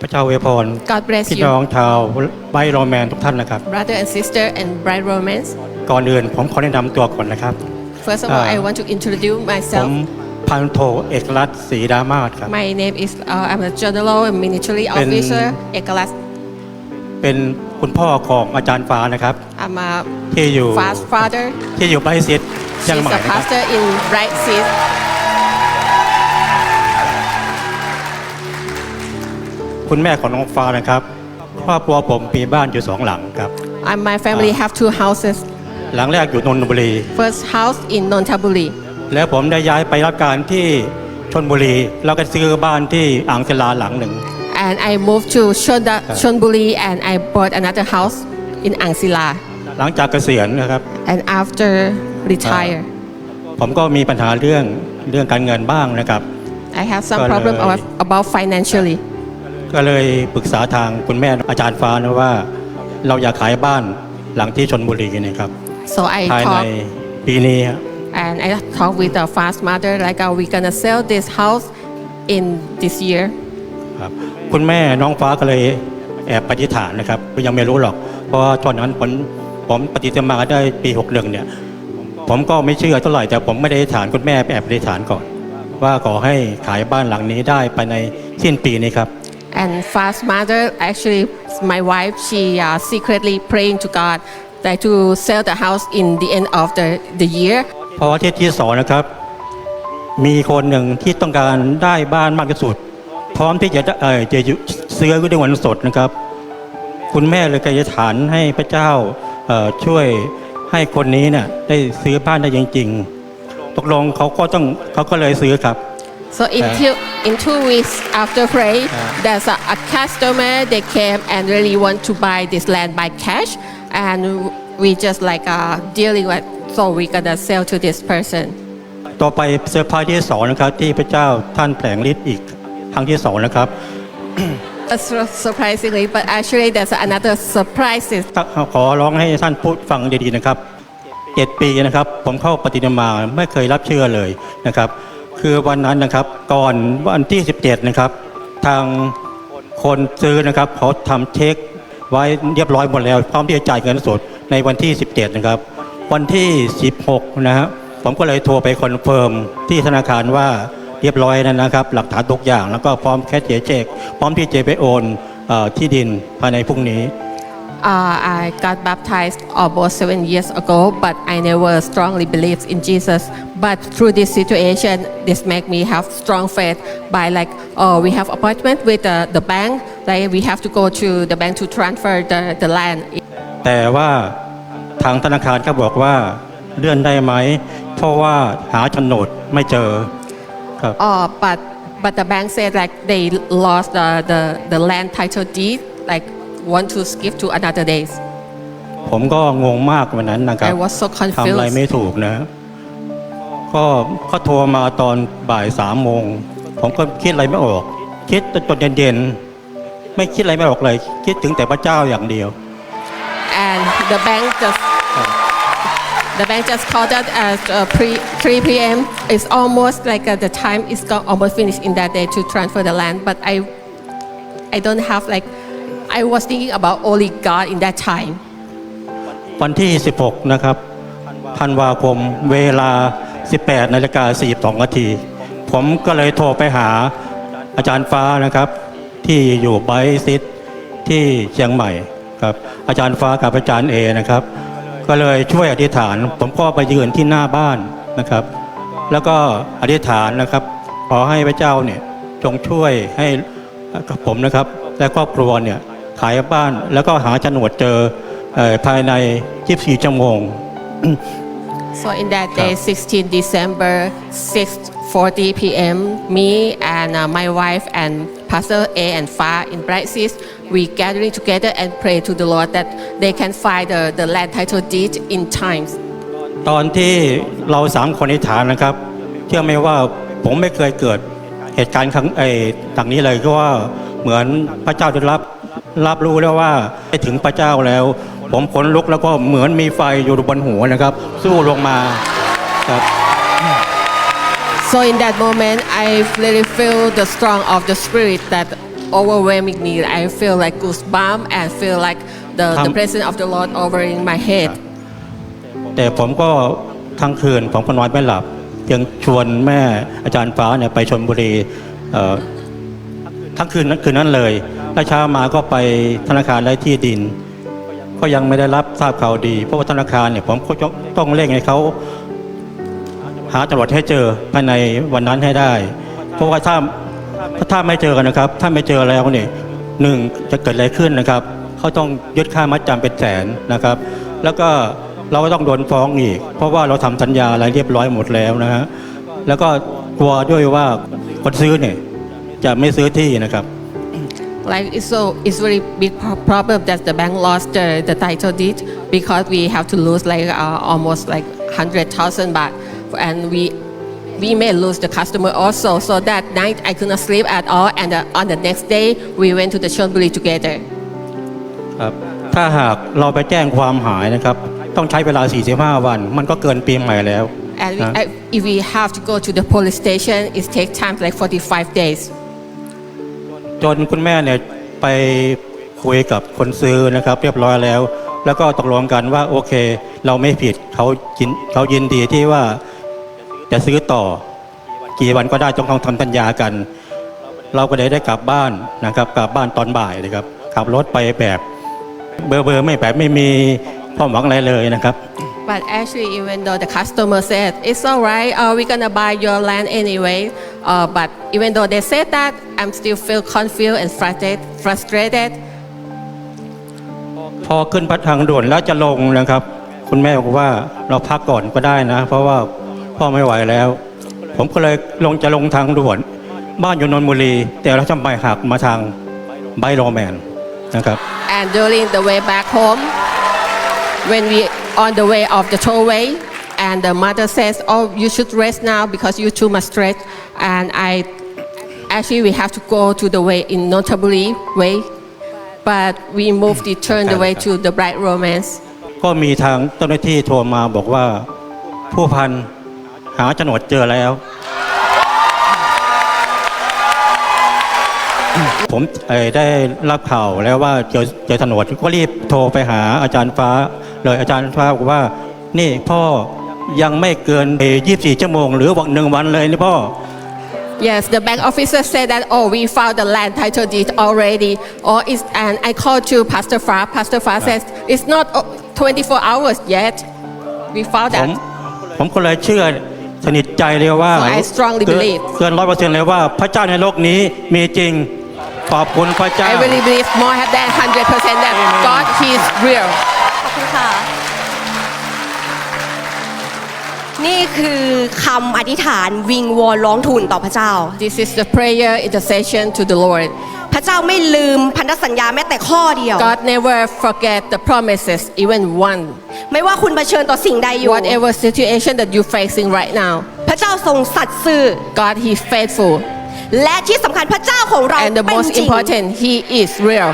พระเจ้าอวยพร God bless พี่ you, น้องชาวไบโรแมนทุกท่านนะครับ brother and sister and bride romance. ก่อนอื่นผมขอแนะนำตัวก่อนนะครับ First of all, Ah. I want to introduce ผม myself. พันโทเอกลักษณ์ศรีดามาศครับ My name is uh, I'm a general and military Then- officer. Ekalas. เป็นคุณพ่อของอาจารย์ฟ้านะครับ I'm a ที่อยู่ fast father. ที่อยู่ไบซิตเชียง She's ใหม่ a นะครับ pastor in Bright Seed. คุณแม่ของน้องฟ้านะครับ ครอบครัวผมมีบ้านอยู่สองหลังครับ And my family have two houses. หลังแรกอยู่นนทบุรี First house in Nonthaburi. แล้วผมได้ย้ายไปรับการที่ชนบุรี แล้วก็ซื้อบ้านที่อ่างศิลาหลังหนึ่ง And I moved to Shonda, Shonburi and I bought another house in Angsila. หลังจากเกษียณนะครับ And after retire, ผมก็มีปัญหาเรื่องเรื่องการเงินบ้างนะครับ I have some ก็เลย problem about, about financially. ก็เลยปรึกษาทางคุณแม่อาจารย์ฟ้านะว่า เราอยากขายบ้านหลังที่ชนบุรีนะครับ So I ภายใน talked ปีนี้ครับ and I talked with the fast mother like, are we gonna sell this house in this year? ครับคุณแม่น้องฟ้าก็เลยแอบปฏิฐานนะครับก็ยังไม่รู้หรอก เพราะว่าตอนนั้นผมผมปฏิสมาได้ปี61เนี่ย ผมก็ไม่เชื่อเท่าไหร่แต่ผมไม่ได้อธิษฐานคุณแม่ไปแอบปฏิฐานก่อน ว่าขอให้ขายบ้านหลังนี้ได้ภายในสิ้นปีนี้ครับ And fast mother, actually, my wife, she uh, secretly praying to God that to sell the house in the end of the, the year. เพราะว่าที่ที่สองนะครับ มีคนหนึ่งที่ต้องการได้บ้านมากที่สุด พร้อมที่จะเออจะซื้อด้วยเงินสดนะครับ คุณแม่เลยกายฐานให้พระเจ้าเอ่อช่วยให้คนนี้เนี่ยได้ซื้อบ้านได้จริงๆ ตกลงเขาก็ต้องเขาก็เลยซื้อครับ So in, Uh, two, in two weeks after pray, Uh. there's a, a customer they came and really want to buy this land by cash, and we just like uh, dealing with. So we gonna sell to this person. ต่อไปเซอร์ไพรส์ที่สองนะครับที่พระเจ้าท่านแผลงฤทธิ์อีกครั้งที่สองนะครับ That's so surprisingly, but actually there's another surprise. ขอร้องให้ท่านพูดฟังดีๆนะครับเจ็ดปีนะครับ ผมเข้าปฏิมาไม่เคยรับเชื่อเลยนะครับ คือวันนั้นนะครับก่อนวันที่ 17 นะครับ ทางคนซื้อนะครับเขาทำเช็คไว้เรียบร้อยหมดแล้ว พร้อมที่จะจ่ายเงินสดในวันที่ 17 นะครับ วันที่ 16 นะฮะผมก็เลยโทรไปคอนเฟิร์มที่ธนาคารว่าเรียบร้อยแล้วนะครับ หลักฐานทุกอย่างแล้วก็พร้อมแคชเชียร์เช็คพร้อมที่จะไปโอนอที่ดินภายในพรุ่งนี้ I got baptized almost seven years ago, but I never strongly believed in Jesus. But through this situation, this make me have strong faith by like, oh, we have appointment with the, the bank, like we have to go to the bank to transfer the, the land. แต่ว่าทางธนาคารก็บอกว่าเลื่อนได้ไหม เพราะว่าหาโฉนดไม่เจอครับ Oh, but but the bank said like they lost the, the, the land title deed, like want to skip to another days. ผมก็งงมากวันนั้นนะครับ I was so ทำอะไร confused. ไม่ถูกนะ ก็ก็โทรมาตอนบ่ายสามโมง ผมก็คิดอะไรไม่ออก คิดจนเย็นๆ ไม่คิดอะไรไม่ออกเลย คิดถึงแต่พระเจ้าอย่างเดียว and the bank just the bank just called us at uh, pre 3 p.m. It's almost like uh, the time is go- almost finished in that day to transfer the land, but I I don't have like I was thinking about only God in that time. วันที่ 16 นะครับธันวาคมเวลา 18นาฬิกา42นาทีผมก็เลยโทรไปหาอาจารย์ฟ้านะครับ ที่อยู่ไบซิตที่เชียงใหม่ครับ อาจารย์ฟ้ากับอาจารย์เอนะครับ ก็เลยช่วยอธิษฐาน ผมก็ไปยืนที่หน้าบ้านนะครับ แล้วก็อธิษฐานนะครับ ขอให้พระเจ้าเนี่ยจงช่วยให้กับผมนะครับ และครอบครัวเนี่ย ขายบ้าน แล้วก็หาโฉนดเจอเอ่อภายใน 24 ชั่วโมง So in that day, 16 December, 6:40 p.m., me and uh, my wife and Pastor A and Fa in Bright Seas, we gathering together and pray to the Lord that they can find the, the land title deed in times. ตอนที่เราสามคนอธิษฐานนะครับเชื่อไหมว่าผมไม่เคยเกิดเหตุการณ์ครั้งไอ้ต่างนี้เลยก็ว่าเหมือนพระเจ้าได้รับ รับรู้แล้วว่าไปถึงพระเจ้าแล้ว ผมขนลุกแล้วก็เหมือนมีไฟอยู่บนหัวนะครับ สู้ลงมาครับ So in that moment, I really feel the strong of the spirit that overwhelming me. I feel like goosebumps and feel like the, the Come. presence of the Lord over in my head. แต่ผมก็ทั้งคืนผมก็นอนไม่หลับยังชวนแม่อาจารย์ฟ้าเนี่ยไปชนบุรีเอ่อทั้งคืนนั้นคืนนั้นเลย แล้วเช้ามาก็ไปธนาคารได้ที่ดิน ก็ยังไม่ได้รับทราบข่าวดี เพราะว่าธนาคารเนี่ยผมก็ต้องเร่งให้เขาหาตำรวจให้เจอภายในวันนั้นให้ได้ เพราะว่าถ้าถ้าไม่เจอกันนะครับ ถ้าไม่เจอแล้วเนี่ยหนึ่งจะเกิดอะไรขึ้นนะครับเขาต้องยึดค่ามัดจำเป็นแสนนะครับ แล้วก็เราก็ต้องโดนฟ้องอีก เพราะว่าเราทำสัญญาอะไรเรียบร้อยหมดแล้วนะฮะแล้วก็กลัวด้วยว่าคนซื้อเนี่ยจะไม่ซื้อที่นะครับ Like it's so it's very big pro- problem that the bank lost the, the title deed because we have to lose like uh, almost like hundred thousand baht, and we we may lose the customer also. So that night I could not sleep at all, and uh, on the next day we went to the Chonburi together. ครับถ้าหากเราไปแจ้งความหายนะครับ ต้องใช้เวลา 45 วัน มันก็เกินปีใหม่แล้ว And we, นะ uh, if we have to go to the police station, it takes time like 45 days. จนคุณแม่เนี่ยไปคุยกับคนซื้อนะครับ เรียบร้อยแล้ว แล้วก็ตกลงกันว่าโอเค เราไม่ผิดเขายินเขายินดีที่ว่าจะซื้อต่อ กี่วันก็ได้ต้องทำสัญญากัน เราก็เลยได้กลับบ้านนะครับ กลับบ้านตอนบ่ายนะครับขับรถไปแบบเบอร์เบอร์ไม่แบบไม่มีความหวังอะไรเลยนะครับ But actually, even though the customer said it's all right, uh, we're gonna buy your land anyway. Uh, but even though they said that, I'm still feel confused and frustrated. Frustrated. พอขึ้นพัดทางด่วนแล้วจะลงนะครับ คุณแม่บอกว่าเราพักก่อนก็ได้นะ เพราะว่าพ่อไม่ไหวแล้ว ผมก็เลยลงจะลงทางด่วน บ้านอยู่นนทบุรี แต่เราทำไมหักมาทางไบโรแมนนะครับ And during the way back home, when we on the way of the tollway, and the mother says, "Oh, you should rest now because you too much stress." And I actually we have to go to the way in Notably way, but we moved it turned the way to the Bright Romance. ก็มีทางเจ้าหน้าที่โทรมาบอกว่าผู้พันหาโฉนดเจอแล้ว ผมเอ่อได้รับข่าวแล้วว่าเจอเจอโฉนดก็รีบโทรไปหาอาจารย์ฟ้า เลยอาจารย์ฟ้าบอกว่า นี่พ่อยังไม่เกิน24ชั่วโมง หรือวันหนึ่งวันเลยนี่พ่อ Yes, the bank officer said that, oh, we found the land title deed already. Or it's, and I called to Pastor Fa. Pastor Fa says, it's not oh, 24 hours yet. We found ผม that. ผมก็เลยเชื่อสนิทใจเลยว่า So I strongly เกิน believe เกินร้อยเปอร์เซ็นต์เลยว่าพระเจ้าในโลกนี้มีจริง ขอบคุณพระเจ้า I really believe more than 100% that God, He is real. ขอบคุณค่ะ นี่คือคำอธิษฐานวิงวอนร้องทูลต่อพระเจ้า This is the prayer intercession to the Lord. พระเจ้าไม่ลืมพันธสัญญาแม้แต่ข้อเดียว God never forget the promises, even one. ไม่ว่าคุณเผชิญต่อสิ่งใดอยู่ Whatever situation that you're facing right now, พระเจ้าทรงสัตย์ซื่อ God, He's faithful. และที่สำคัญพระเจ้าของเรา And the เป็น most จริง important, He is real.